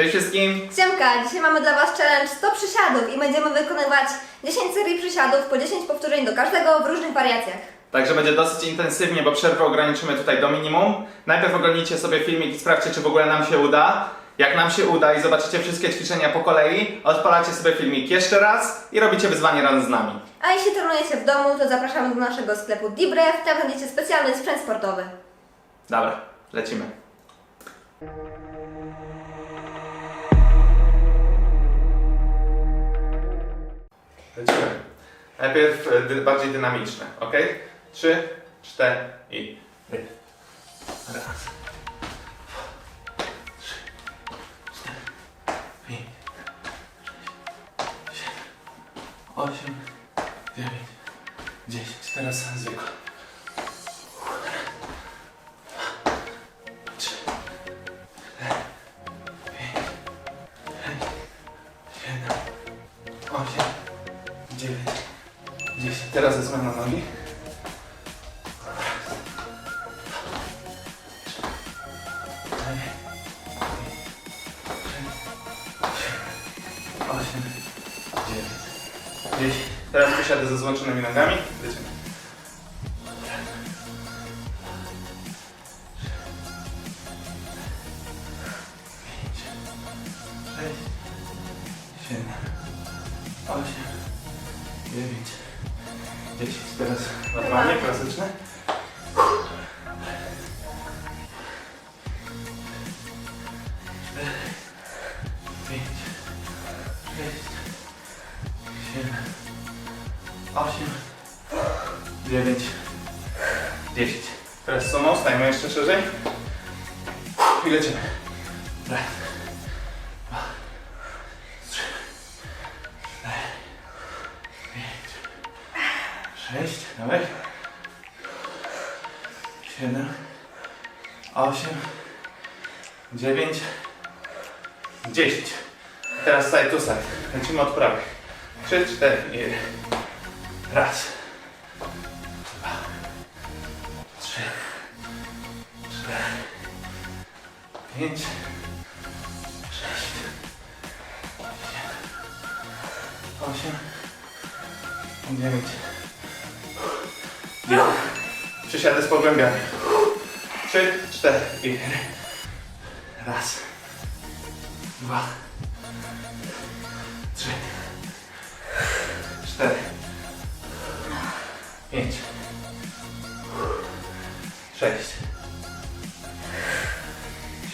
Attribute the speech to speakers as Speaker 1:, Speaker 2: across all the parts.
Speaker 1: Cześć wszystkim!
Speaker 2: Siemka, dzisiaj mamy dla Was challenge 100 przysiadów i będziemy wykonywać 10 serii przysiadów po 10 powtórzeń do każdego w różnych wariacjach.
Speaker 1: Także będzie dosyć intensywnie, bo przerwę ograniczymy tutaj do minimum. Najpierw oglądnijcie sobie filmik i sprawdźcie, czy w ogóle nam się uda. Jak nam się uda i zobaczycie wszystkie ćwiczenia po kolei, odpalacie sobie filmik jeszcze raz i robicie wyzwanie razem z nami.
Speaker 2: A jeśli trenujecie w domu, to zapraszamy do naszego sklepu Dibrew, tam znajdziecie specjalny sprzęt sportowy.
Speaker 1: Dobra. Lecimy. Najpierw e, bardziej dynamiczne, ok? Trzy, cztery i raz. Trzy, cztery, pięć, sześć, siedem, osiem, dziewięć, dziesięć. Teraz siedem, osiem, dziewięć, dziesięć. Teraz jest zmiana nogi. Osiem, dziewięć. Teraz posiadę ze złączonymi nogami. Sześć, siedem, osiem, dziewięć, 10 teraz normalnie, klasyczne. Pięć, sześć, siedem, osiem, dziewięć, dziesięć. Teraz co no, stajemy jeszcze szerzej i lecimy. Dobra. 6, dawaj. 7, 8, 9, 10. Teraz side to side. Lecimy od prawej. 3, 4, 1. Raz. Dwa. Trzy. Cztery. Pięć. Sześć. Siedem. Osiem. Dziewięć. Przysiady z pogłębianiem. Trzy, cztery raz. Dwa. Trzy. Cztery. Pięć. Sześć.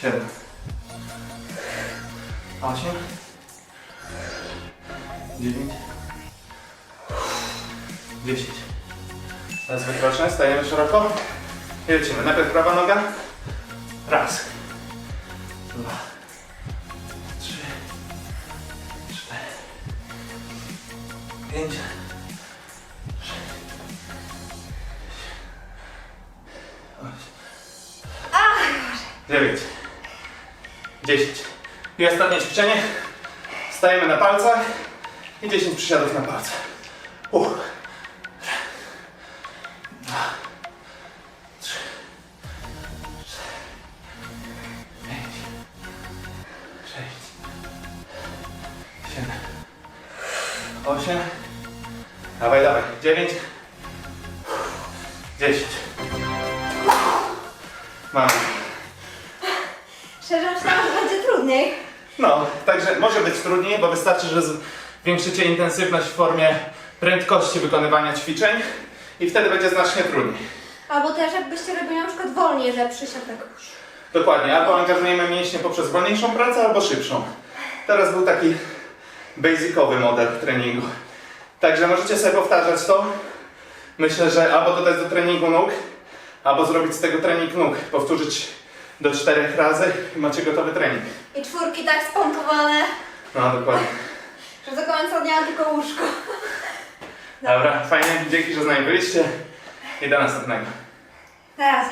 Speaker 1: Siedem. Osiem. Dziewięć. Dziesięć. Wykroczne, stajemy szeroko i lecimy. Najpierw prawa noga. Raz. Dwa. Trzy. Cztery. Pięć. Dziewięć. Dziesięć. I ostatnie ćwiczenie. Stajemy na palcach i 10 przysiadów na palcach. Uch. 8, dawaj, dawaj, 9, 10. Mamy.
Speaker 2: Szczerze myślałam, będzie trudniej.
Speaker 1: No, także może być trudniej, bo wystarczy, że zwiększycie intensywność w formie prędkości wykonywania ćwiczeń i wtedy będzie znacznie trudniej.
Speaker 2: Albo też jakbyście robili na przykład wolniej, że przysiad tak
Speaker 1: Dokładnie, albo angażujemy mięśnie poprzez wolniejszą pracę, albo szybszą. Teraz był taki basicowy model treningu. Także możecie sobie powtarzać to. Myślę, że albo dodać do treningu nóg, albo zrobić z tego trening nóg. Powtórzyć do czterech razy i macie gotowy trening.
Speaker 2: I czwórki tak spompowane,
Speaker 1: No, dokładnie.
Speaker 2: że do końca dnia tylko łóżko.
Speaker 1: Dobra, fajnie, dzięki, że z nami byliście i do następnego.
Speaker 2: Na razie.